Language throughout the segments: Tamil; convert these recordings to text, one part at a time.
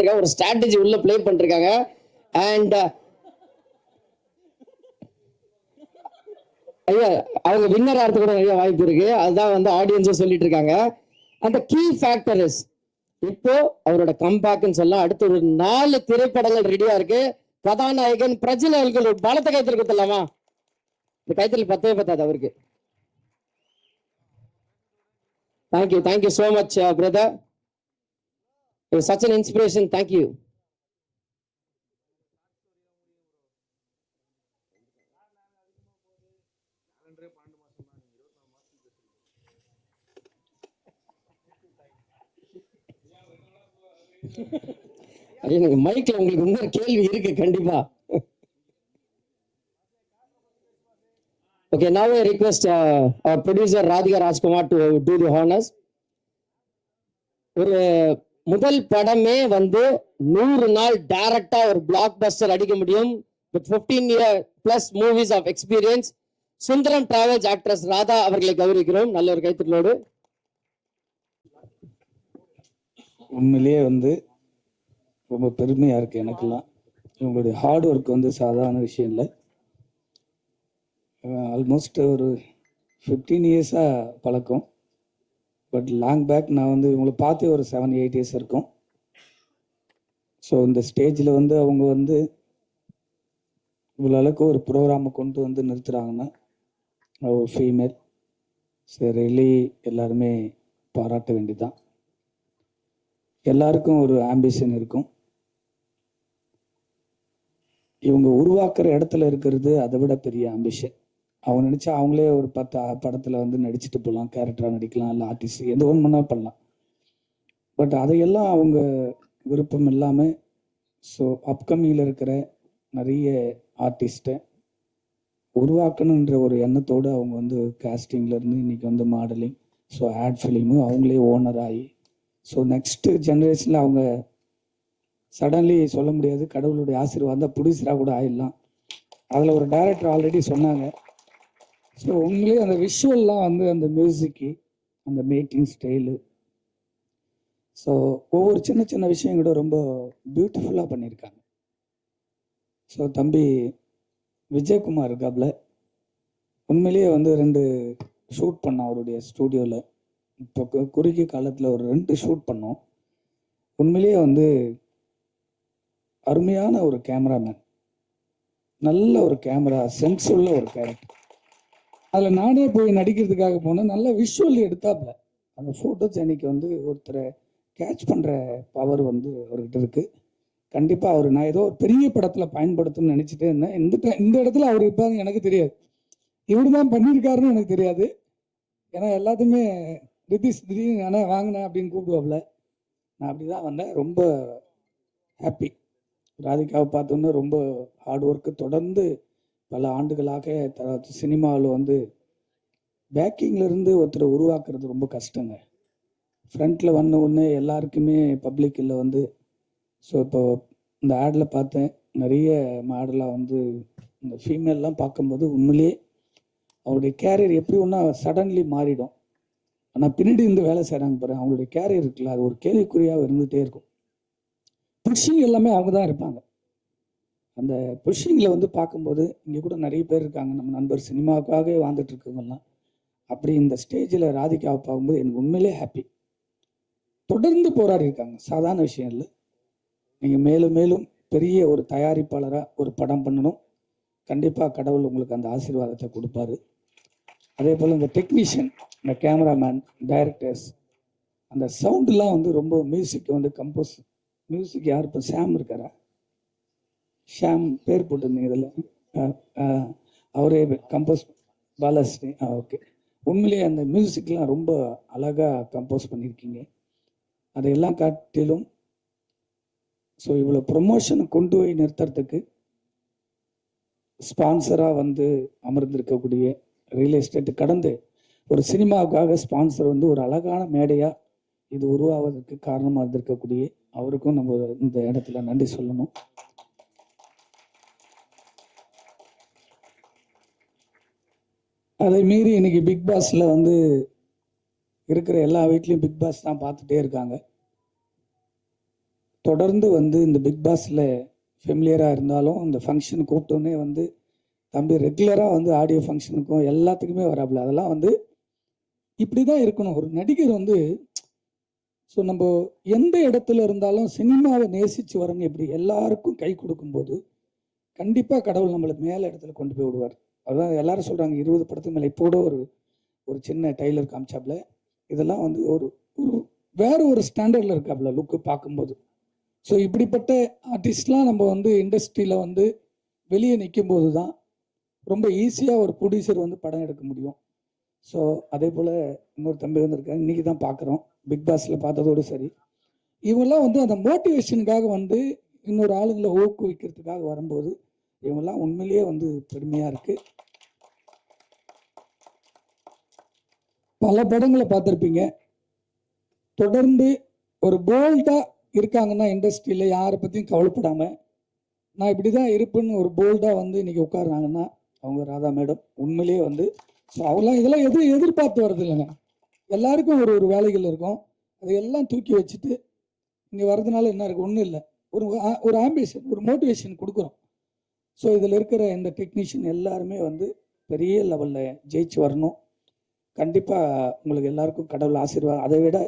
பண்ணிருக்காங்க ஒரு ஸ்ட்ராட்டஜி உள்ள ப்ளே பண்ணிருக்காங்க. அண்ட் ஐயா அவங்க வின்னர் ஆகிறது கூட நிறைய வாய்ப்பு இருக்கு. அதுதான் வந்து ஆடியன்ஸும் சொல்லிட்டு இருக்காங்க. அந்த கீ ஃபேக்டர் இஸ் இப்போ அவரோட கம்பேக்னு சொல்லலாம். அடுத்து ஒரு நாலு திரைப்படங்கள் ரெடியா இருக்கு. கதாநாயகன் பிரஜின் அவர்கள் ஒரு பலத்த கைத்தல் கொடுத்துடலாமா? இந்த கைத்தல் பத்தவே பத்தாது அவருக்கு. Thank you thank you so much brother such an inspiration thank you ஐயா நீங்க மைக்ல உங்களுக்கு இன்னொரு கேள்வி இருக்கு கண்டிப்பா. Okay now I request uh, our producer Radhika Rajkumar to do the honors. ஒரு முதல் படமே வந்து நூறு நாள் டைரக்டா ஒரு பிளாக் பஸ்டர் அடிக்க முடியும். With 15 year plus movies of experience Sundaram travels actress Radha அவர்களை கௌரவிக்கிறோம். நல்ல ஒரு கைத்தட்டலோடு உண்மையிலேயே வந்து ரொம்ப பெருமையாக இருக்குது எனக்கெல்லாம். இவங்களுடைய ஹார்ட் ஒர்க் வந்து சாதாரண விஷயம் இல்லை. ஆல்மோஸ்ட் ஒரு ஃபிஃப்டீன் இயர்ஸாக பழக்கம். பட் லாங் பேக் நான் வந்து இவங்களை பார்த்து ஒரு செவன் எயிட் இயர்ஸ் இருக்கும். ஸோ இந்த ஸ்டேஜில் வந்து அவங்க வந்து இவ்வளோ அளவுக்கு ஒரு ப்ரோக்ராமை கொண்டு வந்து நிறுத்துகிறாங்கன்னா ஒரு ஃபீமேல் சரி ரெலி எல்லாருமே பாராட்ட வேண்டியதுதான். எல்லாருக்கும் ஒரு ஆம்பிஷன் இருக்கும். இவங்க உருவாக்குற இடத்துல இருக்கிறது அதை விட பெரிய ஆம்பிஷன் அவங்க நினைச்சா அவங்களே ஒரு பத்து படத்தில் படத்துல வந்து நடிச்சுட்டு போகலாம் கேரக்டரா நடிக்கலாம் இல்லை ஆர்டிஸ்ட் எது ஒன்று பண்ணா பண்ணலாம். பட் அதையெல்லாம் அவங்க விருப்பம் இல்லாம ஸோ அப்கமிங்கில் இருக்கிற நிறைய ஆர்டிஸ்ட்டை உருவாக்கணுன்ற ஒரு எண்ணத்தோடு அவங்க வந்து castingல இருந்து இன்னைக்கு வந்து மாடலிங் ஸோ ஆட் ஃபிலிமு அவங்களே ஓனர் ஆகி ஸோ நெக்ஸ்ட்டு ஜென்ரேஷனில் அவங்க சடன்லி சொல்ல முடியாது கடவுளுடைய ஆசீர்வாதம் ப்ரொடியூசராக கூட ஆயிடலாம். அதில் ஒரு டைரக்டர் ஆல்ரெடி சொன்னாங்க. ஸோ உங்களே அந்த விஷுவல்லாம் வந்து அந்த மியூசிக்கு அந்த மேக்கிங் ஸ்டைலு ஸோ ஒவ்வொரு சின்ன சின்ன விஷயம் கூட ரொம்ப பியூட்டிஃபுல்லாக பண்ணியிருக்காங்க ஸோ தம்பி விஜயகுமார் இருக்காப்ல. உண்மையிலேயே வந்து ரெண்டு ஷூட் பண்ணோம் அவருடைய ஸ்டூடியோவில் இப்போ கு- குறுகிய காலத்தில் ஒரு ரெண்டு ஷூட் பண்ணோம். உண்மையிலேயே வந்து அருமையான ஒரு கேமராமேன் நல்ல ஒரு கேமரா சென்ஸ் உள்ள ஒரு கேரக்டர் அதில் நானே போய் நடிக்கிறதுக்காக போனேன். நல்ல விஷுவல் எடுத்தாப்புல. அந்த ஃபோட்டோஸ் அன்னைக்கு வந்து ஒருத்தரை கேட்ச் பண்ணுற பவர் வந்து அவர்கிட்ட இருக்குது கண்டிப்பாக அவர் நான் ஏதோ ஒரு பெரிய படத்தில் பயன்படுத்தணும்னு நினச்சிட்டே இருந்தேன். இந்த இந்த இடத்துல அவர் இருப்பாருன்னு எனக்கு தெரியாது. இவர் தான் பண்ணியிருக்காருன்னு எனக்கு தெரியாது. ஏன்னா எல்லாத்தையுமே ரித்திஷ் திடீர்னு அண்ணா வாங்கினேன் அப்படின்னு கூப்பிடுவாப்புல. நான் அப்படி தான் வந்தேன். ரொம்ப ஹாப்பி ராதிகாவை பார்த்தோன்னே ரொம்ப ஹார்ட் ஒர்க்கு தொடர்ந்து பல ஆண்டுகளாக சினிமாவில் வந்து பேக்கிங்லேருந்து ஒருத்தரை உருவாக்குறது ரொம்ப கஷ்டங்க. ஃப்ரண்ட்டில் வந்த உடனே எல்லாருக்குமே பப்ளிக்கில் வந்து ஸோ இப்போ இந்த ஆடில் பார்த்தேன் நிறைய மாடலாக வந்து இந்த ஃபீமேல்லாம் பார்க்கும்போது உண்மையிலேயே அவருடைய கேரியர் எப்படி ஒன்றா சடன்லி மாறிடும். ஆனால் பின்னாடி இருந்து வேலை செய்கிறாங்க பாரு அவங்களுடைய கேரியர் இருக்குல்ல அது ஒரு கேள்விக்குறியாக இருந்துகிட்டே இருக்கும். புஷிங் எல்லாமே அவங்க தான் இருப்பாங்க. அந்த புஷிங்கில் வந்து பார்க்கும்போது இங்கே கூட நிறைய பேர் இருக்காங்க. நம்ம நண்பர் சினிமாவுக்காகவே வாழ்ந்துட்டு இருக்கவங்கலாம் அப்படி இந்த ஸ்டேஜில் ராதிகாவை பார்க்கும்போது எனக்கு உண்மையிலே ஹாப்பி தொடர்ந்து போராடி இருக்காங்க. சாதாரண விஷயம் இல்லை. நீங்கள் மேலும் மேலும் பெரிய ஒரு தயாரிப்பாளராக ஒரு படம் பண்ணணும். கண்டிப்பாக கடவுள் உங்களுக்கு அந்த ஆசீர்வாதத்தை கொடுப்பாரு. அதே போல் இந்த டெக்னீஷியன் இந்த கேமராமேன் டைரக்டர்ஸ் அந்த சவுண்டுலாம் வந்து ரொம்ப மியூசிக் வந்து கம்போஸ் மியூசிக் யார்? இப்போ சாம் இருக்காரா? ஷாம் பேர் போட்டிருந்தீங்க இதில். அவரே கம்போஸ் பாலாஸ்ரீ ஆ ஓகே உண்மையிலேயே அந்த மியூசிக்லாம் ரொம்ப அழகாக கம்போஸ் பண்ணியிருக்கீங்க அதையெல்லாம் காட்டிலும் ஸோ இவ்வளோ ப்ரொமோஷனை கொண்டு போய் நிறுத்துறதுக்கு ஸ்பான்சராக வந்து அமர்ந்திருக்கக்கூடிய ரியல் எஸ்டேட் கடந்து ஒரு சினிமாவுக்காக ஸ்பான்சர் வந்து ஒரு அழகான மேடையாக இது உருவாவதற்கு காரணமாக இருந்திருக்கக்கூடிய அவருக்கும் நம்ம இந்த இடத்துல நன்றி சொல்லணும். அதை மீறி இன்னைக்கு பிக் பாஸ்ல வந்து இருக்கிற எல்லா வீட்லேயும் பிக் பாஸ் தான் பார்த்துட்டே இருக்காங்க. தொடர்ந்து வந்து இந்த பிக் பாஸில் ஃபெமிலியராக இருந்தாலும் இந்த ஃபங்க்ஷன் கூப்பிட்டோன்னே வந்து தம்பி ரெகுலராக வந்து ஆடியோ ஃபங்க்ஷனுக்கும் எல்லாத்துக்குமே வராப்புல. அதெல்லாம் வந்து இப்படி தான் இருக்கணும். ஒரு நடிகர் வந்து ஸோ நம்ம எந்த இடத்துல இருந்தாலும் சினிமாவை நேசித்து வரணும் இப்படி எல்லாருக்கும் கை கொடுக்கும்போது கண்டிப்பாக கடவுள் நம்மளை மேலே இடத்துல கொண்டு போய் விடுவார். அதான் எல்லாரும் சொல்கிறாங்க இருபது படத்துக்கு மேலே இப்போ கூட ஒரு ஒரு சின்ன டைலர் காமிச்சாப்புல இதெல்லாம் வந்து ஒரு ஒரு வேற ஒரு ஸ்டாண்டர்டில் இருக்காப்புல லுக்கு பார்க்கும்போது ஸோ இப்படிப்பட்ட ஆர்டிஸ்ட்லாம் நம்ம வந்து இண்டஸ்ட்ரியில் வந்து வெளியே நிற்கும் போது தான் ரொம்ப ஈஸியாக ஒரு ப்ரொடியூசர் வந்து படம் எடுக்க முடியும். ஸோ அதே போல் இன்னொரு தம்பி வந்திருக்காங்க இன்றைக்கி தான் பார்க்குறோம் பிக் பாஸில் பார்த்ததோடு சரி. இவங்கெல்லாம் வந்து அந்த மோட்டிவேஷனுக்காக வந்து இன்னொரு ஆளுங்களை ஊக்குவிக்கிறதுக்காக வரும்போது இவங்கெல்லாம் உண்மையிலேயே வந்து பெருமையாக இருக்குது பல படங்களை பார்த்துருப்பீங்க. தொடர்ந்து ஒரு போல்டாக இருக்காங்கன்னா இண்டஸ்ட்ரியில் யாரை பற்றியும் கவலைப்படாமல் நான் இப்படி தான் இருப்பேன்னு ஒரு போல்டாக வந்து இன்றைக்கி உட்காருறாங்கன்னா அவங்க ராதா மேடம் உண்மையிலேயே வந்து ஸோ அவங்களாம் இதெல்லாம் எது எதிர்பார்த்து வர்றது இல்லைங்க எல்லாருக்கும் ஒரு ஒரு வேலைகள் இருக்கும். அதையெல்லாம் தூக்கி வச்சுட்டு இங்கே வர்றதுனால என்ன இருக்குது ஒன்றும் இல்லை. ஒரு ஆ- ஒரு ஆம்பிஷன் ஒரு மோட்டிவேஷன் கொடுக்குறோம். ஸோ இதில் இருக்கிற இந்த டெக்னீஷியன் எல்லாருமே வந்து பெரிய லெவலில் ஜெயிச்சு வரணும். கண்டிப்பாக உங்களுக்கு எல்லாருக்கும் கடவுள் ஆசீர்வாதம். அதை விட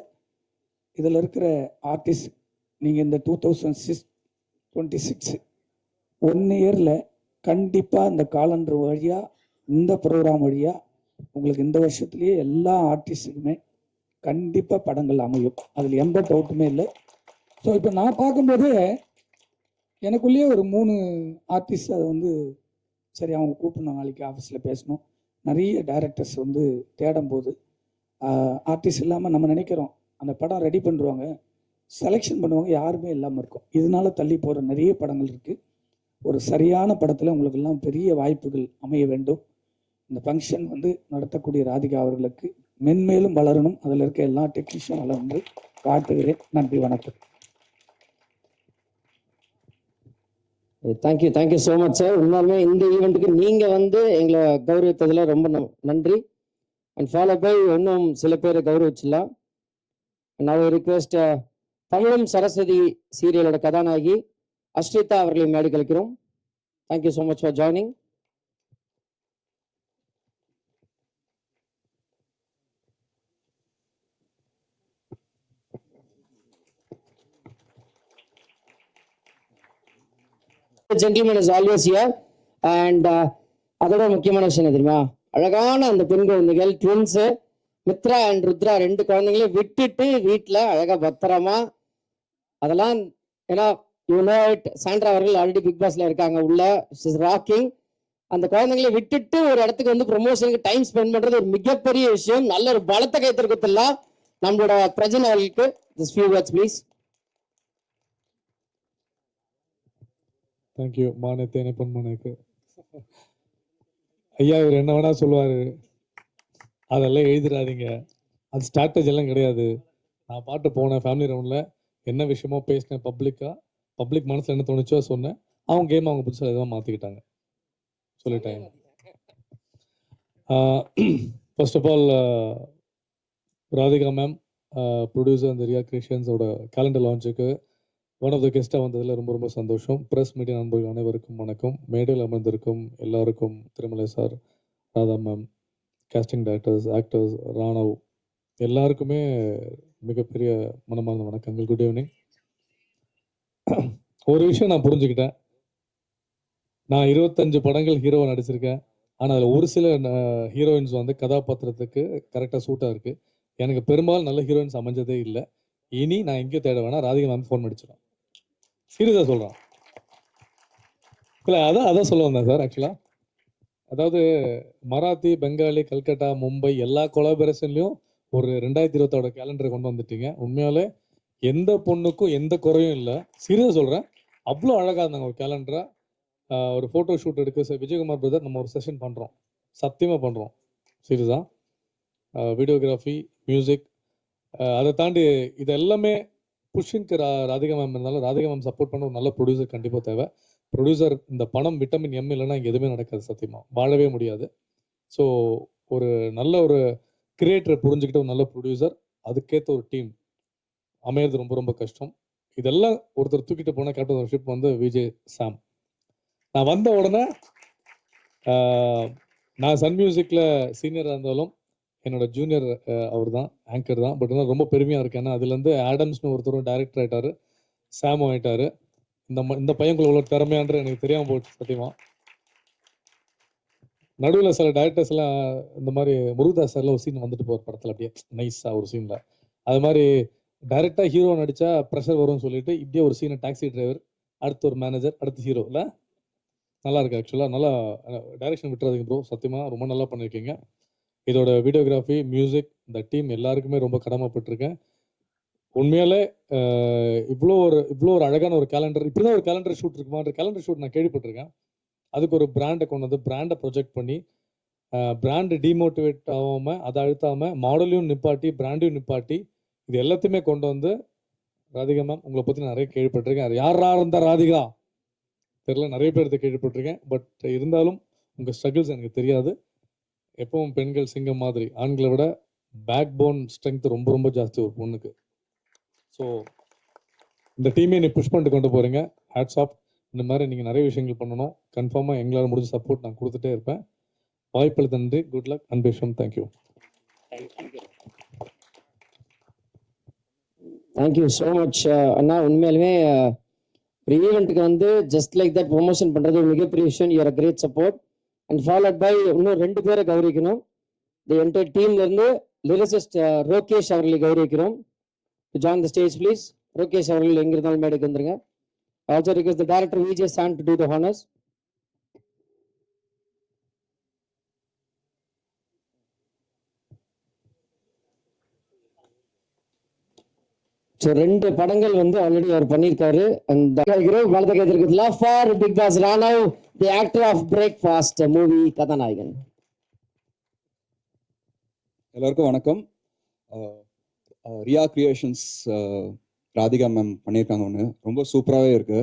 இதில் இருக்கிற ஆர்டிஸ்ட் நீங்கள் இந்த two thousand six twenty six one இயரில் கண்டிப்பாக இந்த காலண்டர் வழியாக இந்த ப்ரோக்ராம் வழியாக உங்களுக்கு இந்த வருஷத்துலேயே எல்லா ஆர்டிஸ்ட்டுக்குமே கண்டிப்பாக படங்கள் அமையும். அதில் எந்த டவுட்டுமே இல்லை. ஸோ இப்போ நான் பார்க்கும்போது எனக்குள்ளேயே ஒரு மூணு ஆர்டிஸ்ட் அதை வந்து சரி அவங்க கூப்பிடணும் நாளைக்கு ஆஃபீஸில் பேசணும். நிறைய டைரக்டர்ஸ் வந்து தேடும் போது ஆர்டிஸ்ட் இல்லாமல் நம்ம நினைக்கிறோம் அந்த படம் ரெடி பண்ணுவாங்க செலெக்ஷன் பண்ணுவாங்க யாருமே இல்லாமல் இருக்கும். இதனால தள்ளி போகிற நிறைய படங்கள் இருக்குது ஒரு சரியான படத்தில் உங்களுக்கு எல்லாம் பெரிய வாய்ப்புகள் அமைய வேண்டும். இந்த ஃபங்க்ஷன் வந்து நடத்தக்கூடிய ராதிகா அவர்களுக்கு மென்மேலும் வளரணும். அதில் இருக்க எல்லா டெக்னீஷியன் வளர்ந்து காட்டுகிறேன். நன்றி வணக்கம். Thank you thank you so much sir உண்மையுமே இந்த ஈவெண்ட்டுக்கு நீங்கள் வந்து எங்களை கௌரவித்ததில் ரொம்ப நன்றி. அண்ட் ஃபாலோ பை இன்னும் சில பேரை கௌரவிச்சிடலாம். நான் ரிக்வெஸ்ட் தமிழும் சரஸ்வதி சீரியலோட கதாநாயகி அஸ்ரிதா அவர்களை மேடி கழிக்கிறோம் thank you so much for joining gentleman is always year and அதோட முக்கியமான விஷயம் என்ன தெரியுமா? அழகான அந்த பெண் குழந்தைகள் ட்வின்ஸ் மித்ரா அண்ட் ருத்ரா ரெண்டு குழந்தைங்களையும் விட்டுட்டு வீட்டில் அழகா பத்திரமா அதெல்லாம் ஏன்னா யூ இட் சாண்ட்ரா அவர்கள் ஆல்ரெடி பிக் பாஸ்ல இருக்காங்க உள்ள. ராக்கிங் அந்த குழந்தைங்களை விட்டுட்டு ஒரு இடத்துக்கு வந்து ப்ரொமோஷனுக்கு டைம் ஸ்பெண்ட் பண்றது ஒரு மிகப்பெரிய விஷயம். நல்ல ஒரு பலத்த கைத்திருக்கத்தெல்லாம் நம்மளோட பிரஜன் அவர்களுக்கு. This few words please thank you மானே தேனே பொன்மனைக்கு ஐயா இவர் என்ன வேணா சொல்லுவாரு. அதெல்லாம் எழுதிடாதீங்க. அது ஸ்ட்ராட்டஜி எல்லாம் கிடையாது. நான் பாட்டு போனேன் ஃபேமிலி ரவுண்டில் என்ன விஷயமோ பேசினேன் பப்ளிக்காக பப்ளிக் மனசில் என்ன தோணுச்சோ சொன்னேன். அவங்க கேம் அவங்க புதுசாக எதுவும் மாற்றிக்கிட்டாங்க சொல்லிட்டாங்க. First of all Radhika ma'am producer அந்த ரியா கிரியேஷன்ஸோட கேலண்டர் லான்ச்சுக்கு ஒன் ஆஃப் த கெஸ்ட்டாக வந்ததில் ரொம்ப ரொம்ப சந்தோஷம். ப்ரெஸ் மீடியா நண்பர்கள் அனைவருக்கும் வணக்கம். மேடையில் அமர்ந்திருக்கும் எல்லாருக்கும் Thirumalai sir Radha ma'am casting directors actors Ranav எல்லாருக்குமே மிகப்பெரிய மனமார்ந்த வணக்கங்கள். குட் ஈவினிங் ஒரு விஷயம் நான் புரிஞ்சுக்கிட்டேன். நான் இருபத்தஞ்சு படங்கள் ஹீரோவை நடிச்சிருக்கேன். ஆனால் அதில் ஒரு சில ஹீரோயின்ஸ் வந்து கதாபாத்திரத்துக்கு கரெக்டாக சூட்டாக இருக்குது எனக்கு பெரும்பாலும் நல்ல ஹீரோயின்ஸ் அமைஞ்சதே இல்லை. இனி நான் எங்கேயும் தேட வேணாம். ராதிகா மேம் ஃபோன் அடிச்சிடும் சீரியஸாக சொல்கிறோம் இல்லை அதான் அதான் சொல்ல வந்தேன் சார் ஆக்சுவலாக அதாவது மராத்தி பெங்காலி கல்கட்டா மும்பை எல்லா கொலாபரேஷன்லையும் ஒரு ரெண்டாயிரத்தி இருபத்தோட கேலண்டரை கொண்டு வந்துட்டீங்க. உண்மையாலே எந்த பொண்ணுக்கும் எந்த குறையும் இல்லை. சீரியஸாக சொல்கிறேன் அவ்வளோ அழகாக இருந்தாங்க ஒரு கேலண்டரை ஒரு ஃபோட்டோ ஷூட் எடுக்க சார் விஜயகுமார் பிரதர் நம்ம ஒரு செஷன் பண்ணுறோம் சத்தியமாக பண்ணுறோம் சீரியஸாக வீடியோகிராஃபி மியூசிக் அதை தாண்டி இது எல்லாமே புஷ்ஷிங்க்கு ரா ராதிகா மேம் இருந்தாலும் ராதிகா மேம் சப்போர்ட் பண்ண ஒரு நல்ல ப்ரொடியூசர் கண்டிப்பாக தேவை. ப்ரொடியூசர் இந்த பணம் விட்டமின் எம் இல்லைன்னா இங்கே எதுவுமே நடக்காது சத்தியமாக வாழவே முடியாது. ஸோ ஒரு நல்ல ஒரு கிரியேட்டரை புரிஞ்சுக்கிட்ட ஒரு நல்ல ப்ரொடியூசர் அதுக்கேற்ற ஒரு டீம் அமையிறது ரொம்ப ரொம்ப கஷ்டம். இதெல்லாம் ஒருத்தர் தூக்கிட்டு போன கேப்டன் ஷிப் வந்து விஜய் சாம் நான் வந்த உடனே நான் சன் மியூசிக்கில் சீனியராக இருந்தாலும் என்னோட ஜூனியர் அவர் தான் ஆங்கர் தான். பட் ஆனால் ரொம்ப பெருமையாக இருக்கு. ஏன்னா அதுலேருந்து ஆடம்ஸ்னு ஒருத்தரும் டைரக்டர் ஆகிட்டாரு சாமும் ஆயிட்டாரு. இந்த ம- இந்த பையன்குள்ள உள்ள திறமையான்ற எனக்கு தெரியாமல் போச்சு சத்தியமா. நடுவில் சில டேரக்டர்ஸ் எல்லாம் இந்த மாதிரி முருகதாஸ் சார்ல ஒரு சீன் வந்துட்டு போகிற படத்தில் அப்படியே நைஸாக ஒரு சீனில் அது மாதிரி டைரெக்டாக ஹீரோ நடித்தா ப்ரெஷர் வரும்னு சொல்லிட்டு இப்படியே ஒரு சீனை டாக்ஸி டிரைவர் அடுத்து ஒரு மேனேஜர் அடுத்து ஹீரோ இல்லை நல்லா இருக்கு ஆக்சுவலாக நல்லா டைரக்ஷன் விட்டுறாதீங்க ப்ரோ சத்தியமாக ரொம்ப நல்லா பண்ணியிருக்கீங்க இதோட வீடியோகிராஃபி மியூசிக் இந்த டீம் எல்லாருக்குமே ரொம்ப கடமைப்பட்டிருக்கேன். உண்மையாலே இவ்வளோ ஒரு இவ்வளோ ஒரு அழகான ஒரு கேலண்டர் இப்படி தான் ஒரு கேலண்டர் ஷூட் இருக்குமான்ற கேலண்டர் ஷூட் நான் கேள்விப்பட்டிருக்கேன். அதுக்கு ஒரு பிராண்டை கொண்டு வந்து பிராண்டை ப்ரொஜெக்ட் பண்ணி பிராண்டு டிமோட்டிவேட் ஆகாமல் அதை அழுத்தாமல் மாடலையும் நிப்பாட்டி பிராண்டையும் நிப்பாட்டி இது எல்லாத்தையுமே கொண்டு வந்து ராதிகா மேம் உங்களை பற்றி நிறைய கேள்விப்பட்டிருக்கேன். அது யாரா இருந்தா ராதிகா? தெரியல நிறைய பேர்த்த கேள்விப்பட்டிருக்கேன். பட் இருந்தாலும் உங்கள் ஸ்ட்ரகிள்ஸ் எனக்கு தெரியாது. எப்பவும் பெண்கள் சிங்கம் மாதிரி. ஆண்களை விட பேக் போன் ஸ்ட்ரென்த் ரொம்ப ரொம்ப ஜாஸ்தி ஒரு பொண்ணுக்கு. ஸோ இந்த டீமே நீ புஷ் பண்ணிட்டு கொண்டு போறீங்க. ஹேட்ஸ் ஆஃப் இந்த மாதிரி நீங்கள் நிறைய விஷயங்கள் பண்ணணும். கன்ஃபார்மாக எங்களால் முடிஞ்ச சப்போர்ட் நான் கொடுத்துட்டே இருப்பேன். வாய்ப்புகள் நன்றி. Good luck அன்பேஷம் thank you thank you so much அண்ணா. உண்மையாலுமே uh, ஒரு ஈவெண்ட்டுக்கு வந்து ஜஸ்ட் லைக் தட் ப்ரொமோஷன் பண்ணுறது ஒரு மிகப்பெரிய விஷயம். You are great support and followed by இன்னும் ரெண்டு பேரை கௌரவிக்கணும். தி என்டையர் டீம்லேருந்து லிரிசிஸ்ட் ரோகேஷ் அவர்களை கௌரவிக்கிறோம். Join the stage please Rokesh அவர்கள் எங்க இருந்தாலும் மேடைக்கு வந்துருங்க. Also request the director Vijay sand to do the honours so ரெண்டு படங்கள் வந்து ஆல்ரெடி அவர் பண்ணியிருக்காரு. அந்த வலது கைத்திற்கு love for Bigg Boss Ranav the actor of Breakfast movie கதாநாயகன். எல்லாருக்கும் வணக்கம். ரியா கிரியேஷன்ஸ் ராதிகா மேம் பண்ணியிருக்காங்க ஒன்று ரொம்ப சூப்பராகவே இருக்கு.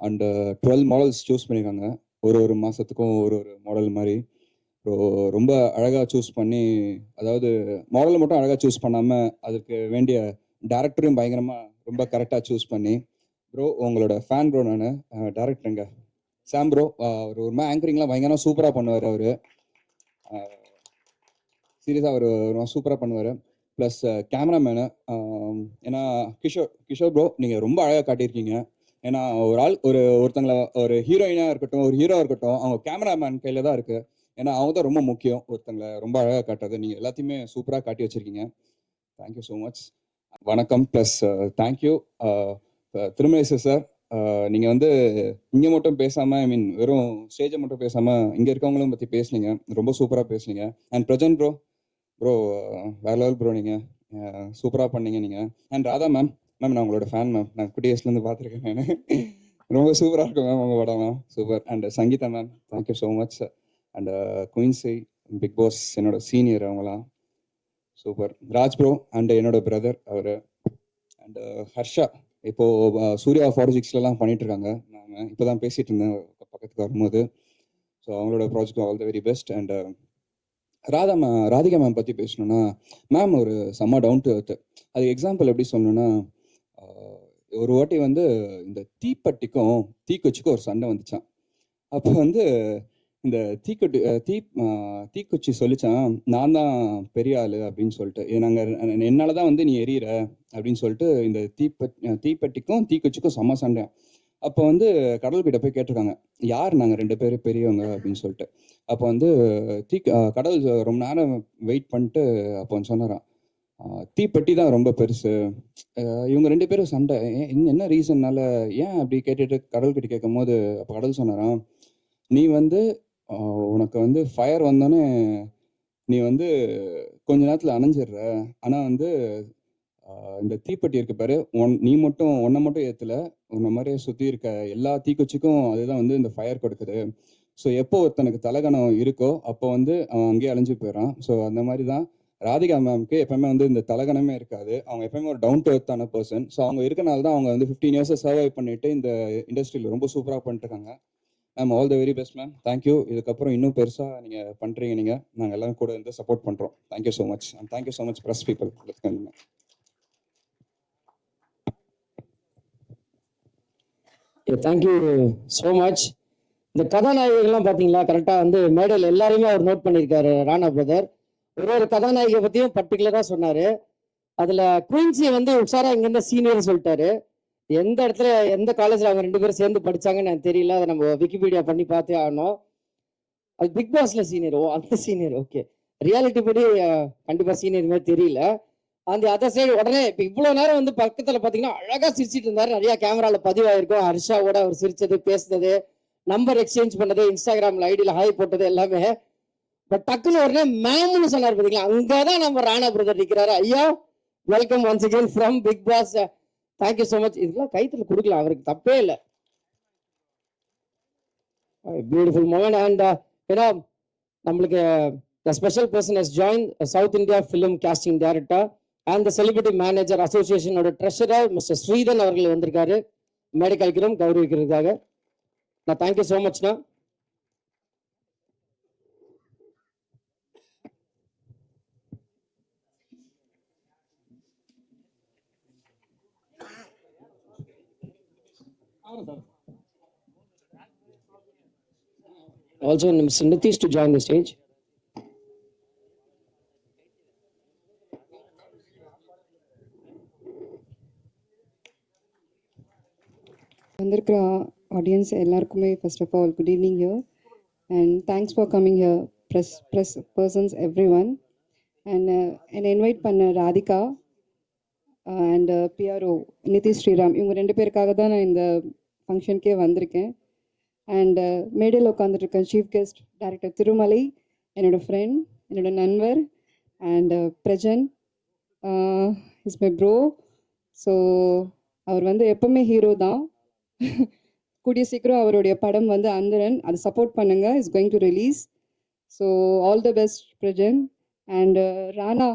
அண்டு டுவெல் மாடல்ஸ் சூஸ் பண்ணியிருக்காங்க. ஒரு ஒரு மாதத்துக்கும் ஒரு ஒரு மாடல் மாதிரி. ரொம்ப அழகாக சூஸ் பண்ணி அதாவது மாடலை மட்டும் அழகாக சூஸ் பண்ணாமல் அதுக்கு வேண்டிய டேரக்டரையும் பயங்கரமாக ரொம்ப கரெக்டாக சூஸ் பண்ணி ப்ரோ உங்களோட ஃபேன் ப்ரோ நான் டேரக்டருங்க சாம் ப்ரோ அவர் ஒரு மாதிரி ஆங்கரிங்லாம் பயங்கரமாக சூப்பராக பண்ணுவார் அவர். சீரியஸாக அவர் சூப்பராக பண்ணுவார். ப்ளஸ் கேமராமேனு ஏன்னா கிஷோர் கிஷோர் ப்ரோ நீங்கள் ரொம்ப அழகாக காட்டியிருக்கீங்க. ஏன்னா ஒரு ஆள் ஒரு ஒருத்தங்களை ஒரு ஹீரோயினாக இருக்கட்டும் ஒரு ஹீரோ இருக்கட்டும் அவங்க கேமராமேன் கையில் தான் இருக்குது ஏன்னா அவங்க தான் ரொம்ப முக்கியம். ஒருத்தங்களை ரொம்ப அழகாக காட்டுறது. நீங்கள் எல்லாத்தையுமே சூப்பராக காட்டி வச்சுருக்கீங்க. தேங்க்யூ ஸோ மச் வணக்கம். ப்ளஸ் தேங்க்யூ திருமலேசர் சார் நீங்கள் வந்து இங்கே மட்டும் பேசாமல் ஐ மீன் வெறும் ஸ்டேஜை மட்டும் பேசாமல் இங்கே இருக்கவங்களும் பற்றி பேசுனீங்க. ரொம்ப சூப்பராக பேசுனீங்க. அண்ட் பிரஜன் ப்ரோ ப்ரோ வேற லெவல் ப்ரோ நீங்கள் சூப்பராக பண்ணீங்க நீங்கள் அண்ட் ராதா மேம் மேம் நான் உங்களோட ஃபேன் மேம் நான் குட்டி வயசுலேருந்து பார்த்துருக்கேன் நான். ரொம்ப சூப்பராக இருக்கும் மேம் உங்கள் படம்லாம் super and Sangeetha ma'am thank you so much and Quincy Bigg Boss என்னோட சீனியர் அவங்களாம் சூப்பர் ராஜ் ப்ரோ அண்ட் என்னோட பிரதர் அவர் அண்ட் ஹர்ஷா இப்போ uh, சூர்யா ஃபார்ட்டி பண்ணிட்டு இருக்காங்க நாங்கள் இப்போ தான் பேசிட்டு இருந்தேன் பக்கத்துக்கு வரும்போது. ஸோ அவங்களோட project all the very best and Radha May Radhika ma'am பற்றி பேசணும்னா மேம் ஒரு செம்ம டவுன் டு earth. அது எக்ஸாம்பிள் எப்படி சொல்லணும்னா uh, ஒரு வாட்டி வந்து இந்த தீப்பட்டிக்கும் தீக்குச்சிக்கும் ஒரு சண்டை வந்துச்சான் அப்போ வந்து இந்த தீக்கொட்டி தீ தீக்குச்சி சொல்லிச்சான் நான் தான் பெரிய ஆளு அப்படின்னு சொல்லிட்டு நாங்கள் என்னால தான் வந்து நீ எரியற அப்படின்னு சொல்லிட்டு இந்த தீப்ப தீப்பெட்டிக்கும் தீக்குச்சிக்கும் செம்ம சண்டை அப்போ வந்து கடவுள்கிட்ட போய் கேட்டிருக்காங்க யார் நாங்கள் ரெண்டு பேரும் பெரியவங்க? அப்படின்னு சொல்லிட்டு. அப்போ வந்து தீ கடல் கடவுள் ரொம்ப நேரம் வெயிட் பண்ணிட்டு அப்போ சொன்னாரான் சொன்னாராம் தீப்பெட்டி தான் ரொம்ப பெருசு. இவங்க ரெண்டு பேரும் சண்டை. ஏன் என்ன- என்ன ரீசன்னால ஏன் அப்படி கேட்டுட்டு கடவுள்கிட்ட கேட்கும் போது அப்போ கடவுள் சொன்னாராம் நீ வந்து உனக்கு வந்து ஃபயர் வந்தோடனே நீ வந்து கொஞ்ச நேரத்தில் அணைஞ்சிடுற. ஆனால் வந்து இந்த தீப்பெட்டி இருக்க பாரு ஒன் நீ மட்டும் உன்னை மட்டும் ஏற்றல உன்னை மாதிரியே சுற்றி இருக்க எல்லா தீக்குச்சிக்கும் அதுதான் வந்து இந்த ஃபயர் கொடுக்குது. ஸோ எப்போ ஒருத்தனுக்கு தலகணம் இருக்கோ அப்போ வந்து அவன் அங்கேயே அழிஞ்சு போயிடறான். ஸோ அந்த மாதிரி தான் ராதிகா மேம்க்கு எப்பவுமே வந்து இந்த தலகணமே இருக்காது. அவங்க எப்பவுமே ஒரு டவுன் டு எர்த்தான பர்சன் ஸோ அவங்க இருக்கனால தான் அவங்க வந்து ஃபிஃப்டீன் இயர்ஸை சர்வை பண்ணிட்டு இந்த இண்டஸ்ட்ரியில் ரொம்ப சூப்பராக பண்ணிட்டு இருக்காங்க. Ma'am all the very best ma'am thank you இதுக்கப்புறம் இன்னும் பெருசாக நீங்கள் பண்ணுறீங்க நீங்கள் நாங்கள் எல்லாரும் கூட இருந்து சப்போர்ட் பண்ணுறோம் thank you so much and thank you so much press people thank you so much இந்த கதாநாயகிகள்லாம் பார்த்தீங்களா கரெக்டாக வந்து மேடையில் எல்லாருமே அவர் நோட் பண்ணியிருக்காரு ராணா பிரதர் ஒரு ஒரு கதாநாயகியை பற்றியும் பர்டிகுலராக சொன்னார். அதில் குயின்சி வந்து உஷாரா இங்கேருந்து சீனியர் சொல்லிட்டாரு. எந்த இடத்துல எந்த காலேஜில் அவங்க ரெண்டு பேரும் சேர்ந்து படிச்சாங்கன்னு எனக்கு தெரியல. அதை நம்ம விக்கிபீடியா பண்ணி பார்த்தே ஆகணும். அது பிக் பாஸ்ல சீனியர் ஓ அந்த சீனியர் ஓகே ரியாலிட்டி படி கண்டிப்பாக சீனியர் மாதிரி தெரியல. அந்த அதர் சைடு உடனே இப்போ இவ்வளோ நேரம் வந்து பக்கத்தில் பார்த்தீங்கன்னா அழகாக சிரிச்சிட்டு இருந்தார். நிறையா கேமராவில் பதிவாயிருக்கும். ஹர்ஷாவோட அவர் சிரிச்சது பேசுனது நம்பர் எக்ஸ்சேஞ்ச் பண்ணது இன்ஸ்டாகிராமில் ஐடியில் ஹாய் போட்டது எல்லாமே. பட் டக்குன்னு உடனே மேம்னு சொன்னார் பார்த்தீங்களா அங்கே தான் நம்ம ராணா பிரதர் நிற்கிறாரு ஐயா welcome once again from Bigg Boss thank you so much இதெல்லாம் கைத்துல கொடுக்கலாம். அவருக்கு தப்பே இல்லை. பியூட்டிஃபுல் மூமெண்ட் அண்ட் ஏன்னா நம்மளுக்கு the special person is join South India film casting director and the celebrity manager அசோசியேஷனோட treasurer mister Sridhan அவர்கள் வந்திருக்காரு. மேடை கழிக்கிறோம் கௌரவிக்கிறதுக்காக. நான் தேங்க்யூ ஸோ மச்ண்ணா Also, Mr. Nitish to join the stage. வந்திருக்கிற ஆடியன்ஸ் எல்லாருக்குமே first of all good evening here and thanks for coming here press press persons everyone and என்னை இன்வைட் பண்ண ராதிகா அண்ட் பிஆர்ஓ நிதிஷ் ஸ்ரீராம் இவங்க ரெண்டு பேருக்காக தான் நான் இந்த ஃபங்க்ஷனுக்கே வந்திருக்கேன். அண்ட் uh, மேடையில் உட்காந்துட்ருக்கேன் சீஃப் கெஸ்ட் டைரக்டர் திருமலை என்னோட ஃப்ரெண்ட் என்னோட நண்பர் and Prajan is my bro so அவர் வந்து எப்பவுமே ஹீரோ தான். கூடிய சீக்கிரம் அவருடைய படம் வந்து அந்தரன். அதை சப்போர்ட் பண்ணுங்க. Is going to release so all the best Prajan and Rana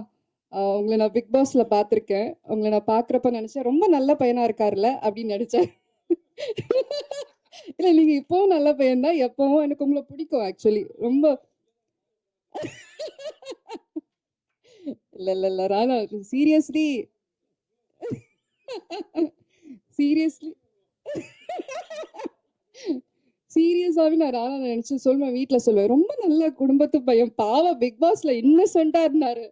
uh, உங்களை நான் பிக் பாஸ்ல பார்த்துருக்கேன். உங்களை நான் பார்க்குறப்ப நினச்சேன் ரொம்ப நல்ல பையனாக இருக்கார்ல அப்படின்னு நினச்சேன். இல்ல நீங்க இப்போவும் நல்ல பையன் தான் எப்பவும் எனக்கு உங்களை பிடிக்கும் ஆக்சுவலி ரொம்ப. இல்ல இல்ல இல்ல ராணா சீரியஸ்லி சீரியஸ்லி சீரியஸாவே நான் ராணா நினைச்சு சொல்லுவேன் வீட்ல சொல்லுவேன் ரொம்ப நல்ல குடும்பத்து பையன். பாவ பிக் பாஸ்ல இன்னசென்ட்டா இருந்தாரு.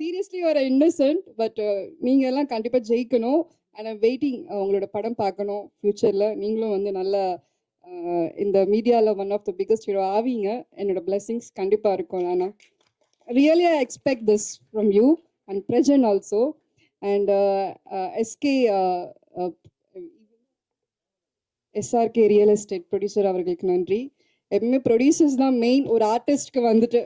சீரியஸ்லி வர இன்னசென்ட் பட் நீங்க எல்லாம் கண்டிப்பா ஜெயிக்கணும். அண்ட் வெயிட்டிங் uh, உங்களோட படம் பார்க்கணும் ஃப்யூச்சரில் நீங்களும் வந்து நல்ல இந்த மீடியாவில் one of the biggest hero ஆவீங்க. என்னோட பிளெஸிங்ஸ் கண்டிப்பாக இருக்கும் ஆனால் really I expect this from you and Prajan also and SK SRK real estate producer அவர்களுக்கு நன்றி. எப்பவுமே ப்ரொடியூசர்ஸ் தான் மெயின் ஒரு ஆர்டிஸ்ட்க்கு வந்துட்டு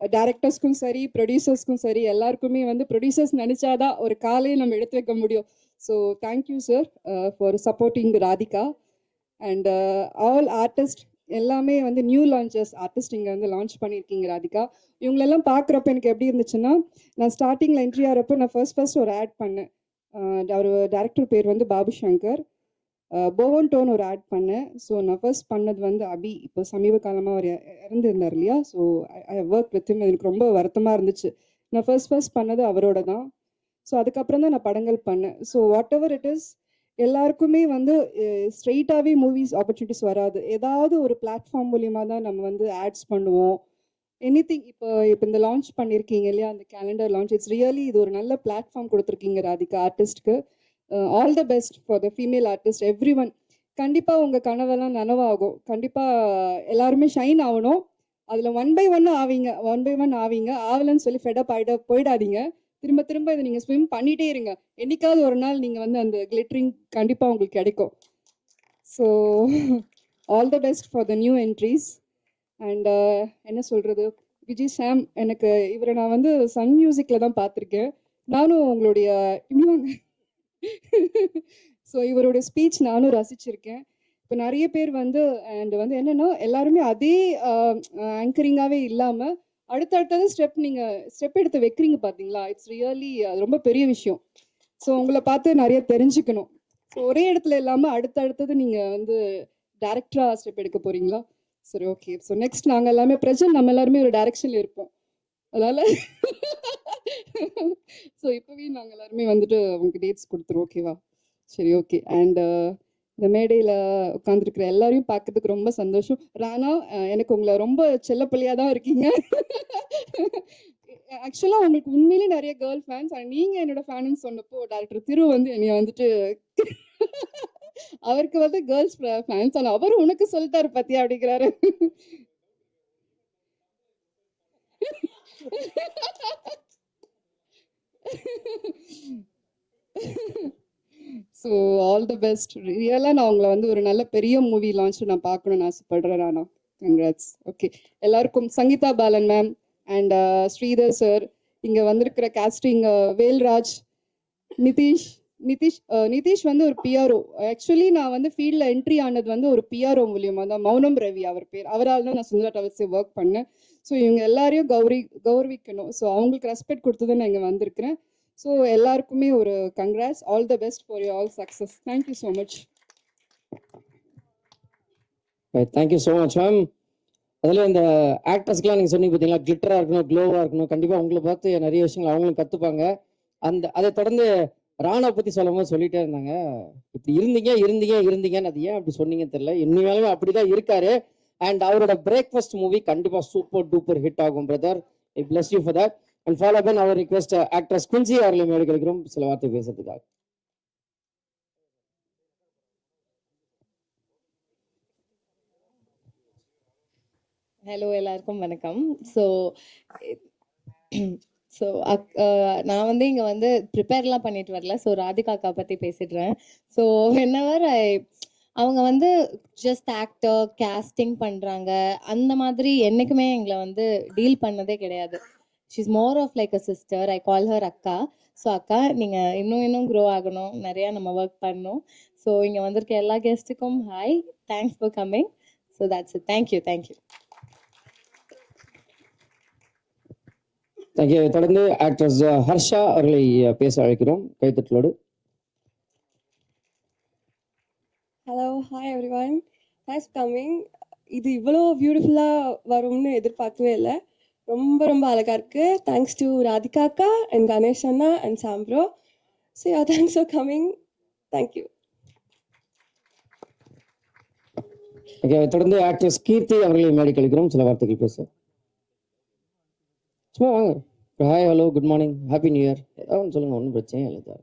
டேரக்டர்ஸ்க்கும் சரி ப்ரொடியூசர்ஸ்க்கும் சரி எல்லாருக்குமே வந்து ப்ரொடியூசர்ஸ் நினச்சாதான் ஒரு காலையை நம்ம எடுத்து வைக்க முடியும். So thank you sir for supporting Radhika and all artist எல்லாமே வந்து நியூ லான்ச்சஸ் ஆர்டிஸ்ட் இங்கே வந்து லான்ச் பண்ணியிருக்கீங்க ராதிகா இவங்களெல்லாம் பார்க்குறப்ப எனக்கு எப்படி இருந்துச்சுன்னா நான் ஸ்டார்டிங்கில் என்ட்ரி ஆகிறப்ப நான் ஃபர்ஸ்ட் ஃபர்ஸ்ட் ஒரு ஆட் பண்ணேன். Uh, அவர் டேரக்டர் பேர் வந்து பாபு சங்கர். Uh, போவன் டோன் ஒரு ஆட் பண்ணேன். ஸோ நான் ஃபர்ஸ்ட் பண்ணது வந்து அபி. இப்போ சமீப காலமாக அவர் இறந்துருந்தார் இல்லையா? ஸோ ஐ ஒர்க் வித் எனக்கு ரொம்ப வருத்தமாக இருந்துச்சு. நான் ஃபர்ஸ்ட் ஃபர்ஸ்ட் பண்ணது அவரோட தான். ஸோ அதுக்கப்புறம் தான் நான் படங்கள் பண்ணேன். So whatever it is எல்லாருக்குமே வந்து ஸ்ட்ரெயிட்டாகவே மூவிஸ் ஆப்பர்ச்சுனிட்டிஸ் வராது. ஏதாவது ஒரு பிளாட்ஃபார்ம் மூலியமாக தான் நம்ம வந்து ஆட்ஸ் பண்ணுவோம். எனி திங் இப்போ இப்போ இந்த லான்ச் பண்ணியிருக்கீங்க இல்லையா? அந்த கேலண்டர் லான்ச் இட்ஸ் ரியலி இது ஒரு நல்ல பிளாட்ஃபார்ம் கொடுத்துருக்கீங்க Radhika ஆர்டிஸ்ட்க்கு all the best for the female artist everyone கண்டிப்பாக உங்கள் கனவெல்லாம் நனவாகும். கண்டிப்பாக எல்லாருமே ஷைன் ஆகணும். அதில் ஒன் பை ஒன் ஆவீங்க ஒன் பை ஒன் ஆவீங்க. ஆவலன்னு சொல்லி ஃபெடப் ஆகிட போயிடாதீங்க. திரும்ப திரும்ப இதை நீங்கள் ஸ்விம் பண்ணிட்டே இருங்க. என்னைக்காவது ஒரு நாள் நீங்கள் வந்து அந்த கிளிட்ரிங் கண்டிப்பாக உங்களுக்கு கிடைக்கும். So all the best for the new entries and என்ன சொல்கிறது விஜய் சாம் எனக்கு இவரை நான் வந்து சன் மியூசிக்கில் தான் பார்த்துருக்கேன். நானும் உங்களுடைய இப்படி ஸோ இவரோட ஸ்பீச் நானும் ரசிச்சிருக்கேன். இப்போ நிறைய பேர் வந்து அண்ட் வந்து என்னன்னா எல்லாருமே அதே uh, ஆங்கரிங்காகவே இல்லாமல் அடுத்தடுத்தது ஸ்டெப் நீங்கள் ஸ்டெப் எடுத்து வைக்கிறீங்க பார்த்தீங்களா இட்ஸ் ரியலி அது ரொம்ப பெரிய விஷயம். ஸோ உங்களை பார்த்து நிறைய தெரிஞ்சுக்கணும். ஸோ ஒரே இடத்துல இல்லாமல் அடுத்தடுத்தது நீங்கள் வந்து டேரக்டராக ஸ்டெப் எடுக்க போறீங்களா? சரி ஓகே ஸோ நெக்ஸ்ட் நாங்கள் எல்லாமே ப்ரெசன்ட் நம்ம எல்லாருமே ஒரு டைரக்ஷனில் இருப்போம். அதனால ஸோ இப்போவே நாங்கள் எல்லாருமே வந்துட்டு உங்களுக்கு டேட்ஸ் கொடுத்துருவோம் ஓகேவா சரி ஓகே அண்ட் இந்த மேடையில் உட்காந்துருக்கிற எல்லாரையும் பார்க்கறதுக்கு ரொம்ப சந்தோஷம். ராணா எனக்கு உங்களை ரொம்ப செல்லப்பள்ளியாக தான் இருக்கீங்க. ஆக்சுவலாக உங்களுக்கு உண்மையிலேயே நிறைய கேர்ள் ஃபேன்ஸ் அண்ட் நீங்கள் என்னோட ஃபேனுன்னு சொன்னப்போ டாக்டர் திரு வந்து என்னைய வந்துட்டு அவருக்கு வந்து கேர்ள்ஸ் ஃபேன்ஸ் ஆனால் அவரும் உனக்கு சொல்லிட்டாரு பத்தியா அப்படிங்கிறாரு. ஸோ ஆல் த பெஸ்ட் ரியலாக நான் உங்களை வந்து ஒரு நல்ல பெரிய மூவி லான்ச் நான் பார்க்கணும்னு ஆசைப்படுறேன் ராணா கங்க்ராட்ஸ் ஓகே எல்லாருக்கும் Sangeetha Balan ma'am and uh, Sridhar sir இங்கே வந்திருக்கிற casting uh, Velraj Nitish Nitish uh, Nitish வந்து ஒரு பிஆர்ஓ ஆக்சுவலி நான் வந்து ஃபீல்டில் என்ட்ரி ஆனது வந்து ஒரு பிஆர்ஓ மூலியமாக தான். மௌனம் ரவி அவர் பேர். அவரால் தான் நான் சுந்தரா டவர்ஸே ஒர்க் பண்ணேன். ஸோ இவங்க எல்லாரையும் கௌரி கௌரவிக்கணும். ஸோ அவங்களுக்கு ரெஸ்பெக்ட் கொடுத்து தான் நான் இங்கே வந்திருக்கிறேன். ஸோ எல்லாருக்குமே ஒரு congrats all the best for you all success thank you so much thank you so much ma'am அதில் இந்த ஆக்டர்ஸ்க்கெலாம் நீங்கள் சொன்னீங்க பார்த்தீங்களா கிளிட்டராக இருக்கணும் க்ளோவாக இருக்கணும். கண்டிப்பாக உங்களை பார்த்து நிறைய விஷயங்கள் அவங்களும் கற்றுப்பாங்க அந்த அதை தொடர்ந்து ராணா பற்றி சொல்லும் போது சொல்லிட்டே இருந்தாங்க. இப்படி இருந்தீங்க இருந்தீங்க இருந்தீங்கன்னு அது ஏன் அப்படி சொன்னீங்கன்னு தெரியல. இனிமேலுமே அப்படிதான் இருக்காரு. அண்ட் அவரோட பிரேக்ஃபாஸ்ட் மூவி கண்டிப்பாக சூப்பர் டூப்பர் ஹிட் ஆகும் brother I bless you for that and follow பண்ண அவர் ரிக்வெஸ்ட் ஆக்ட்ரஸ் குன்சி அவர்களையும் எடுக்கிறோம். சில வார்த்தை பேசுறதுக்காக. ஹலோ எல்லாருக்கும் வணக்கம். ஸோ ஸோ நான் வந்து இங்கே வந்து ப்ரிப்பேர்லாம் பண்ணிட்டு வரல. ஸோ ராதிகாக்கா பற்றி பேசிடுறேன். ஸோ என்னவர் அவங்க வந்து ஜஸ்ட் ஆக்டர் கேஸ்டிங் பண்ணுறாங்க அந்த மாதிரி என்றைக்குமே எங்களை வந்து டீல் பண்ணதே கிடையாது. She's more of like a sister I call her அக்கா. ஸோ அக்கா நீங்கள் இன்னும் இன்னும் க்ரோ ஆகணும். நிறையா நம்ம ஒர்க் பண்ணணும். ஸோ இங்கே வந்திருக்க எல்லா கெஸ்ட்டுக்கும் hi thanks for coming so that's it thank you thank you thank you தொடர்ந்து ஆக்ட்ரஸ் ஹர்ஷா அவர்களை பேச அழைக்கிறோம். கைத்தட்டலோடு hello hi everyone thanks coming இது இவ்வளோ பியூட்டிஃபுல்லாக வரும்னு எதிர்பார்க்கவே இல்லை. ரொம்ப ரொம்ப அழகாக இருக்குது தேங்க்ஸ் டு ராதிகா அக்கா and Ganesh Anna and Sam bro so ya thanks for coming thank you okay தொடர்ந்து ஆக்ட்ரஸ் கீர்த்தி அவர்களை மேடை கழிக்கிறோம். சில வார்த்தைகள் பேச. சும்மா வாங்க. Hi hello good morning happy new year ஏதாவது ஒன்று சொல்லுங்க ஒன்றும் பிரச்சனை இல்லை சார்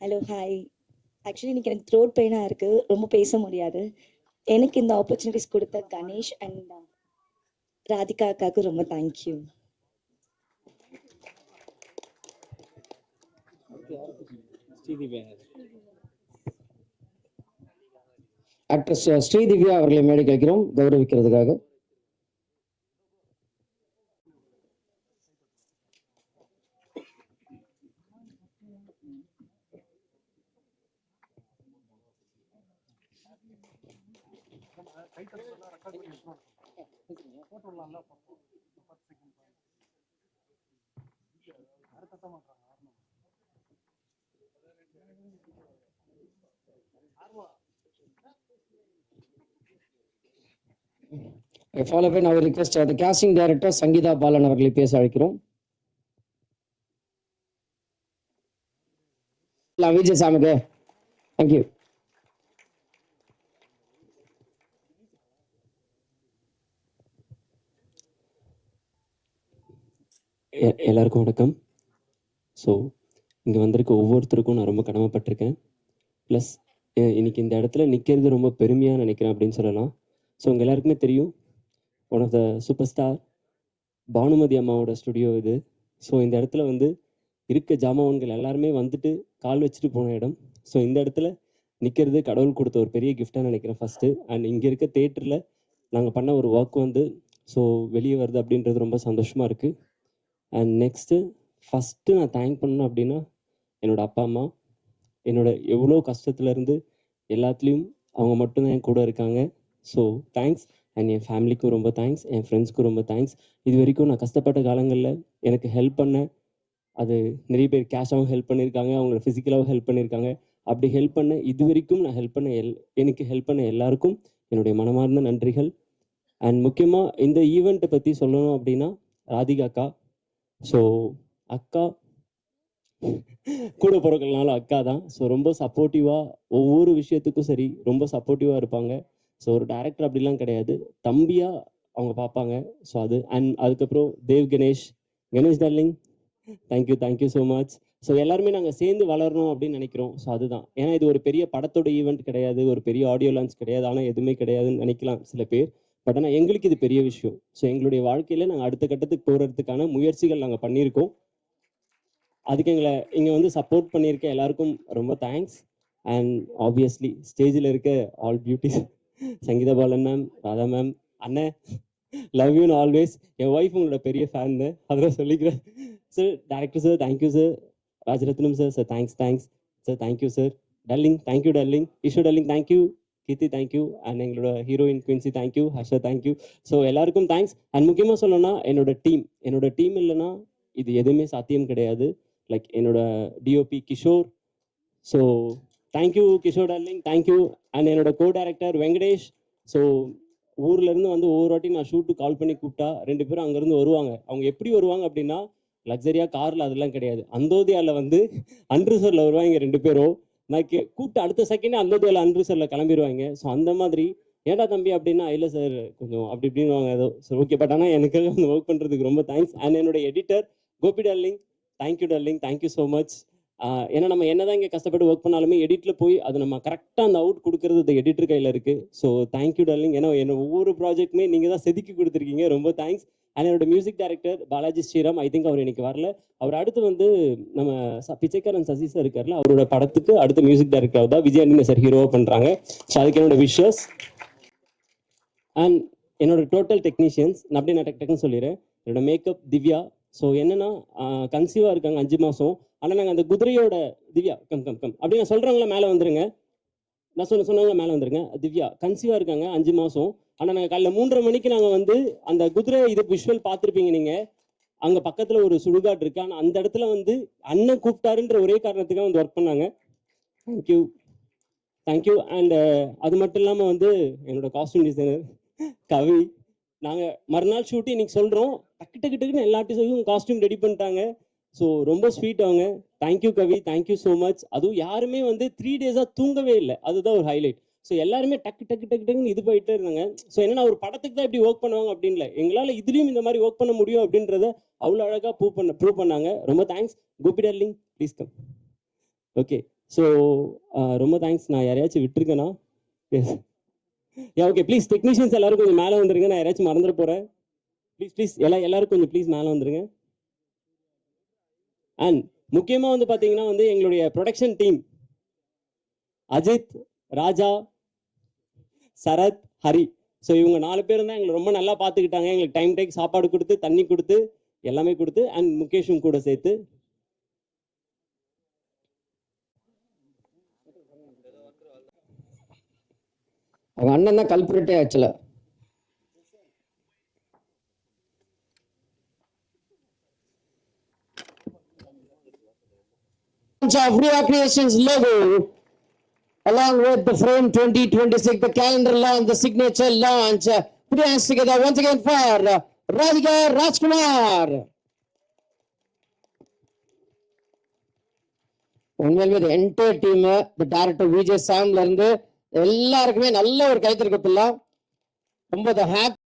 ஹலோ ஹாய் ஆக்சுவலி இன்னைக்கு எனக்கு த்ரோட் பெயினாக இருக்குது ரொம்ப பேச முடியாது. எனக்கு இந்த ஆப்பர்ச்சுனிட்டிஸ் கொடுத்த கணேஷ் அண்ட் uh, ராதிகா அக்காவுக்கு ரொம்ப தேங்க்யூ ஆக்ட்ரஸ் ஸ்ரீதிவ்யா அவர்களை மேடை கழிக்கிறோம் கௌரவிக்கிறதுக்காக. ஃபாலோ பண்ண அவர் ரிக்வெஸ்ட் அது கேஸ்டிங் டைரக்டர் சங்கீதா பாலன் அவர்களை பேச அழைக்கிறோம். விஜய் சாமிக்கு தேங்க்யூ எ- எல்லாருக்கும் வணக்கம். ஸோ இங்கே வந்திருக்க ஒவ்வொருத்தருக்கும் நான் ரொம்ப கடமைப்பட்டிருக்கேன். ப்ளஸ் இன்னைக்கு இந்த இடத்துல நிற்கிறது ரொம்ப பெருமையாக நினைக்கிறேன் அப்படின்னு சொல்லலாம். ஸோ உங்கள் எல்லாருக்குமே தெரியும். One of the superstar Bhanumathi அம்மாவோட ஸ்டுடியோ இது. ஸோ இந்த இடத்துல வந்து இருக்க ஜாமான்கள் எல்லாருமே வந்துட்டு கால் வச்சுட்டு போன இடம். ஸோ இந்த இடத்துல நிற்கிறது கடவுள் கொடுத்த ஒரு பெரிய கிஃப்டாக நினைக்கிறேன் ஃபஸ்ட்டு அண்ட் இங்கே இருக்க தேட்டரில் நாங்கள் பண்ண ஒரு ஒர்க் வந்து ஸோ வெளியே வருது அப்படின்றது ரொம்ப சந்தோஷமாக இருக்குது அண்ட் நெக்ஸ்ட்டு ஃபஸ்ட்டு நான் தேங்க் பண்ணணும் அப்படின்னா என்னோட அப்பா அம்மா என்னோட எவ்வளோ கஷ்டத்துலேருந்து எல்லாத்துலேயும் அவங்க மட்டும்தான் என் கூட இருக்காங்க. ஸோ தேங்க்ஸ் அண்ட் என் ஃபேமிலிக்கும் ரொம்ப தேங்க்ஸ் என் ஃப்ரெண்ட்ஸ்க்கும் ரொம்ப தேங்க்ஸ் இது வரைக்கும் நான் கஷ்டப்பட்ட காலங்களில் எனக்கு ஹெல்ப் பண்ண அது நிறைய பேர் கேஷாகவும் ஹெல்ப் பண்ணியிருக்காங்க அவங்கள ஃபிசிக்கலாகவும் ஹெல்ப் பண்ணியிருக்காங்க. அப்படி ஹெல்ப் பண்ண இது வரைக்கும் நான் ஹெல்ப் பண்ண எல் எனக்கு ஹெல்ப் பண்ண எல்லாருக்கும் என்னுடைய மனமார்ந்த நன்றிகள். அண்ட் முக்கியமாக இந்த ஈவெண்ட்டை பற்றி சொல்லணும் அப்படின்னா ராதிகா அக்கா ஸோ அக்கா கூட பிறக்கலனாலும் அக்கா தான். ஸோ ரொம்ப சப்போர்ட்டிவாக ஒவ்வொரு விஷயத்துக்கும் சரி ரொம்ப சப்போர்ட்டிவாக இருப்பாங்க. ஸோ ஒரு டேரக்டர் அப்படிலாம் கிடையாது. தம்பியாக அவங்க பார்ப்பாங்க. ஸோ அது அண்ட் அதுக்கப்புறம் Dev Ganesh. Ganesh darling thank you thank you so much so எல்லாருமே நாங்கள் சேர்ந்து வளரணும் அப்படின்னு நினைக்கிறோம். ஸோ அதுதான். ஏன்னா இது ஒரு பெரிய படத்தோட ஈவெண்ட் கிடையாது. ஒரு பெரிய ஆடியோ லான்ச் கிடையாது. ஆனால் எதுவுமே கிடையாதுன்னு நினைக்கலாம் சில பேர். பட் ஆனால் எங்களுக்கு இது பெரிய விஷயம். ஸோ எங்களுடைய வாழ்க்கையில் நாங்கள் அடுத்த கட்டத்துக்கு போகிறதுக்கான முயற்சிகள் நாங்கள் பண்ணியிருக்கோம். அதுக்கு எங்களை இங்கே வந்து சப்போர்ட் பண்ணியிருக்க எல்லாருக்கும் ரொம்ப தேங்க்ஸ் அண்ட் ஆப்வியஸ்லி ஸ்டேஜில் இருக்க all beauties Sangeetha Balan ma'am Radha ma'am அண்ணன் லவ் யூ ஆல்வேஸ் என் ஒய்ஃப் உங்களோட பெரிய ஃபேன் அதெல்லாம் சொல்லிக்கிறேன். Sir director sir thank you sir Rajarathnam sir sir thanks thanks sir thank you sir darling thank you darling Ishu darling thank you Keerthi thank you and எங்களோட heroine Quincy thank you Harsha thank you so எல்லாருக்கும் தேங்க்ஸ் அண்ட் முக்கியமாக சொல்லணும்னா என்னோட டீம் என்னோட டீம் இல்லைன்னா இது எதுவுமே சாத்தியம் கிடையாது. லைக் என்னோட DOP Kishore so thank you Kishore darling thank you and என்னோட கோ டைரக்டர் வெங்கடேஷ் ஸோ ஊர்லேருந்து வந்து ஒவ்வொரு வாட்டி நான் ஷூட்டு கால் பண்ணி கூப்பிட்டா ரெண்டு பேரும் அங்கேருந்து வருவாங்க. அவங்க எப்படி வருவாங்க அப்படின்னா லக்ஸரியாக காரில் அதெல்லாம் கிடையாது. அந்தோதியாவில் வந்து அன்ரிசர்வில் வருவாங்க ரெண்டு பேரும். நான் கே கூப்பிட்டு அடுத்த செகண்டே அந்தோதியால அன்ரிசர்ல கிளம்பிடுவாங்க ஸோ அந்த மாதிரி ஏன்டா தம்பி அப்படின்னா இல்லை சார் கொஞ்சம் அப்படி இப்படின்னு ஏதோ. சார் ஓகே பட் ஆனால் எனக்கு வந்து ஒர்க் பண்ணுறதுக்கு ரொம்ப தேங்க்ஸ் அண்ட் என்னோட editor Gopi darling thank you darling thank you so much ஏன்னா நம்ம என்னதான் இங்கே கஷ்டப்பட்டு ஒர்க் பண்ணாலுமே எடிட்டில் போய் அது நம்ம கரெக்டாக அந்த அவுட் கொடுக்கறது அந்த எடிட்டர் கையில் இருக்குது ஸோ தேங்க்யூ டார்லிங் ஏன்னா என்ன ஒவ்வொரு ப்ராஜெக்ட்டுமே நீங்கள் தான் செதுக்கி கொடுத்துருக்கீங்க. ரொம்ப தேங்க்ஸ் அண்ட் என்னோட music director Balaji Sriram I think அவர் இன்னைக்கு வரல. அவர் அடுத்து வந்து நம்ம ச- பிச்சைக்காரன் சசி சார் இருக்கார்ல அவரோட படத்துக்கு அடுத்த மியூசிக் டைரக்டர் தான் விஜயானந்த சார் ஹீரோவாக பண்ணுறாங்க ஸோ அதுக்கு என்னோட விஷஸ் அண்ட் என்னோட டோட்டல் டெக்னீஷியன்ஸ் நான் அப்படியே நான் டெக் டெக்னு சொல்லிடுறேன். என்னோட மேக்கப் திவ்யா. ஸோ என்னன்னா கன்சீவாக இருக்காங்க அஞ்சு மாதம் ஆனால் நாங்கள் அந்த குதிரையோட திவ்யா கம் கம் கம். அப்படி நான் சொல்கிறவங்கள மேலே வந்துருங்க. நான் சொன்ன சொன்னவங்க மேலே வந்துருங்க. திவ்யா கன்சீவாக இருக்காங்க அஞ்சு மாதம் ஆனால் நாங்கள் காலைல மூன்றரை மணிக்கு நாங்கள் வந்து அந்த குதிரை இது விஷுவல் பார்த்துருப்பீங்க நீங்கள் அங்கே பக்கத்தில் ஒரு சுடுகாடு இருக்கு. ஆனால் அந்த இடத்துல வந்து அண்ணன் கூப்பிட்டாருன்ற ஒரே காரணத்துக்காக வந்து ஒர்க் பண்ணாங்க. தேங்க்யூ தேங்க்யூ அண்ட் அது மட்டும் இல்லாமல் வந்து என்னோட காஸ்டியூம் டிசைனர் கவி. நாங்கள் மறுநாள் ஷூட்டு இன்னைக்கு சொல்கிறோம் டக்கு டக்கு டக்குன்னு எல்லா ஆர்டிஸ்டும் காஸ்டியூம் ரெடி பண்ணிட்டாங்க. ஸோ ரொம்ப ஸ்வீட் அவங்க. Thank you Kavi. Thank you so much அதுவும் யாருமே வந்து த்ரீ டேஸாக தூங்கவே இல்லை. அதுதான் ஒரு ஹைலைட் ஸோ எல்லாருமே டக்கு டக்கு டக்கு டக்குன்னு இது போயிட்டே இருந்தாங்க. ஸோ என்னன்னா ஒரு படத்துக்கு தான் இப்படி ஒர்க் பண்ணுவாங்க அப்படின்ல. எங்களால் இதுலேயும் இந்த மாதிரி ஒர்க் பண்ண முடியும் அப்படின்றத அவ்வளோ அழகாக ப்ரூவ் பண்ண ப்ரூவ் பண்ணாங்க. ரொம்ப thanks Gopi darling please come okay so ரொம்ப தேங்க்ஸ் நான் யாரையாச்சும் விட்டுருக்கேனா? Yes ya okay please technicians எல்லாரும் கொஞ்சம் மேலே வந்துருங்க. நான் யாராச்சும் மறந்துட போகிறேன் ப்ளீஸ் ப்ளீஸ் எல்லா எல்லாரும் கொஞ்சம் ப்ளீஸ் மேலே வந்துருங்க. அண்ட் முக்கியமாக வந்து பார்த்தீங்கன்னா வந்து எங்களுடைய production team Ajith Raja Sarath Hari. So இவங்க நாலு பேர் தான் எங்களை ரொம்ப நல்லா பார்த்துக்கிட்டாங்க. எங்களுக்கு டைம் டைம் சாப்பாடு கொடுத்து தண்ணி கொடுத்து எல்லாமே கொடுத்து அண்ட் முகேஷும் கூட சேர்த்து. அவங்க அண்ணன் தான் கல்புரட்டே ஆச்சுல. Of Ria Creations logo. Along with the frame 2026, the calendar launch, the signature launch. Put your hands together once again for Radhika Rajkumar. உண்மையிலுமே இது என்டையர் டீம் இந்த டேரக்டர் விஜய் சாம்ல இருந்து எல்லாருக்குமே நல்ல ஒரு கைத்தறி ரொம்ப ஹாப்பி